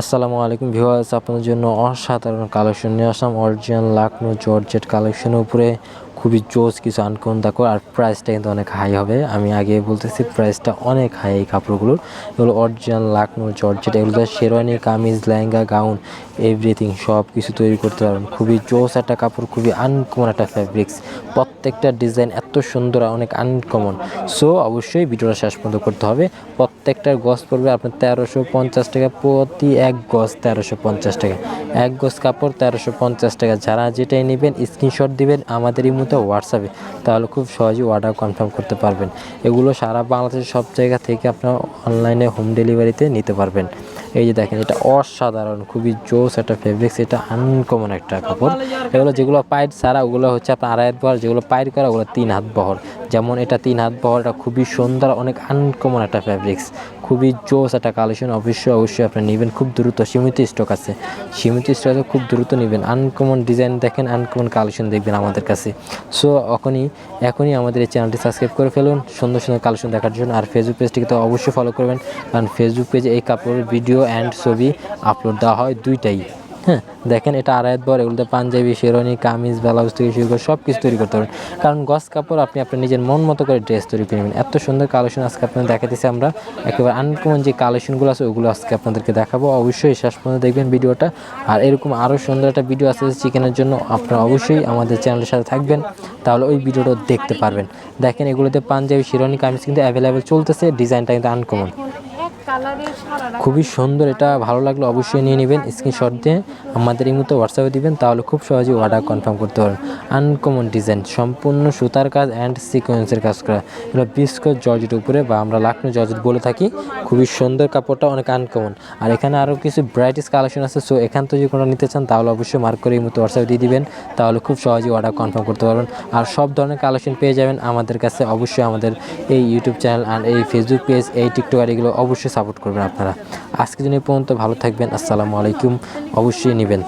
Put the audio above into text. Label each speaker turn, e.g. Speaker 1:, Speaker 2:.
Speaker 1: আসসালামু আলাইকুম ভিউয়ার্স আপনাদের জন্য অসাধারণ কালেকশন নিয়ে আসলাম। অরিজিনাল লাকনো জর্জেট কালেকশনের উপরে খুবই জোস কিছু আনকমন দেখো, আর প্রাইসটা কিন্তু অনেক হাই হবে। আমি আগে বলতেছি প্রাইসটা অনেক হাই এই কাপড়গুলোর। এগুলো অরিজিনাল লাকনো জর্জেট, এগুলো শেরওয়ানি, কামিজ, লেহেঙ্গা, গাউন এভরিথিং সব কিছু তৈরি করতে পারবেন। খুবই জোস একটা কাপড়, খুবই আনকমন একটা ফ্যাব্রিক্স প্রত্যেকটা ডিজাইন এত সুন্দর আর অনেক আনকমন। সো অবশ্যই ভিডিওটা শেষ পর্যন্ত করতে হবে। প্রত্যেকটার গজ পড়বে আপনার তেরোশো পঞ্চাশ টাকা, প্রতি এক গজ তেরোশো পঞ্চাশ টাকা। এক গজ কাপড় তেরোশো পঞ্চাশ টাকা। যারা যেটাই নেবেন স্ক্রিনশট দিবেন, আমাদের এই মতো হোয়াটসঅ্যাপে তাহলে খুব সহজেই অর্ডার কনফার্ম করতে পারবেন। এগুলো সারা বাংলাদেশের সব জায়গা থেকে আপনার অনলাইনে হোম ডেলিভারিতে নিতে পারবেন। এই যে দেখেন, এটা অসাধারণ, খুবই জোস একটা ফেব্রিক্স এটা আনকমন একটা কাপড়। এগুলো যেগুলো পাইট সারা ওগুলো হচ্ছে আপনার আড়াই হাত বহর, যেগুলো পাইট করা, ওগুলো তিন হাত বহর। যেমন এটা তিন হাত বহর, এটা খুবই সুন্দর, অনেক আনকমন একটা ফ্যাব্রিক্স খুবই জোস একটা কালেকশন অবশ্যই অবশ্যই আপনি নেবেন। খুব দ্রুত, সীমিত স্টক আছে। সীমিত স্টক আছে, খুব দ্রুত নেবেন। আনকমন ডিজাইন দেখেন আনকমন কালেকশন দেখবেন আমাদের কাছে। সো এখনই এখনই আমাদের এই চ্যানেলটি সাবস্ক্রাইব করে ফেলুন। সুন্দর সুন্দর কালেকশন দেখার জন্য। আর ফেসবুক পেজটিকে তো অবশ্যই ফলো করবেন। কারণ ফেসবুক পেজে এই কাপড়ের ভিডিও অ্যান্ড ছবি আপলোড দেওয়া হয় দুইটাই। হ্যাঁ দেখেন এটা আড়াইত বর এগুলোতে পাঞ্জাবি, শেরওয়ানি, কামিজ, ব্লাউজ থেকে শুরু করে সব কিছু তৈরি করতে পারবেন। কারণ গস কাপড় আপনি আপনার নিজের মন মতো করে ড্রেস তৈরি করে নেবেন। এত সুন্দর কালেকশন আজকে আপনাদের দেখাতেছি আমরা। একেবারে আনকমন যে কালেকশনগুলো আছে, ওগুলো আজকে আপনাদেরকে দেখাবো। অবশ্যই শেষ পর্যন্ত দেখবেন ভিডিওটা। আর এরকম আরও সুন্দর একটা ভিডিও আছে চিকেনের জন্য, আপনারা অবশ্যই আমাদের চ্যানেলের সাথে থাকবেন। তাহলে ওই ভিডিওটা দেখতে পারবেন। দেখেন এগুলোতে পাঞ্জাবি, শেরওয়ানি, কামিজ কিন্তু অ্যাভেলেবেল চলতেছে ডিজাইনটা কিন্তু আনকমন খুবই সুন্দর, এটা ভালো লাগলে, অবশ্যই নিয়ে নেবেন স্ক্রিনশট দিয়ে আমাদের এই মতো হোয়াটসঅ্যাপে দিবেন, তাহলে খুব সহজেই অর্ডার কনফার্ম করতে পারবেন। আনকমন ডিজাইন সম্পূর্ণ সুতার কাজ অ্যান্ড সিকোয়েন্সের কাজ করা। এগুলো বিস্কট জর্জেট উপরে বা আমরা লাকনো জর্জেট বলে থাকি, খুবই সুন্দর কাপড়টা অনেক আনকমন আর এখানে আরও কিছু ব্রাইটিস কালেকশন আছে সো এখান থেকে যদি কোনো নিতে চান, তাহলে অবশ্যই মার্ক করে এই মতো হোয়াটসঅ্যাপে দিয়ে দিবেন, তাহলে খুব সহজেই অর্ডার কনফার্ম করতে পারবেন। আর সব ধরনের কালেকশন পেয়ে যাবেন আমাদের কাছে, অবশ্যই আমাদের এই ইউটিউব চ্যানেল আর এই ফেসবুক পেজ এই টিকটক এগুলো অবশ্যই সাপোর্ট করবেন আপনারা। আজকে জন্য পর্যন্ত ভালো থাকবেন। আসসালামু আলাইকুম। অবশ্যই নেবেন।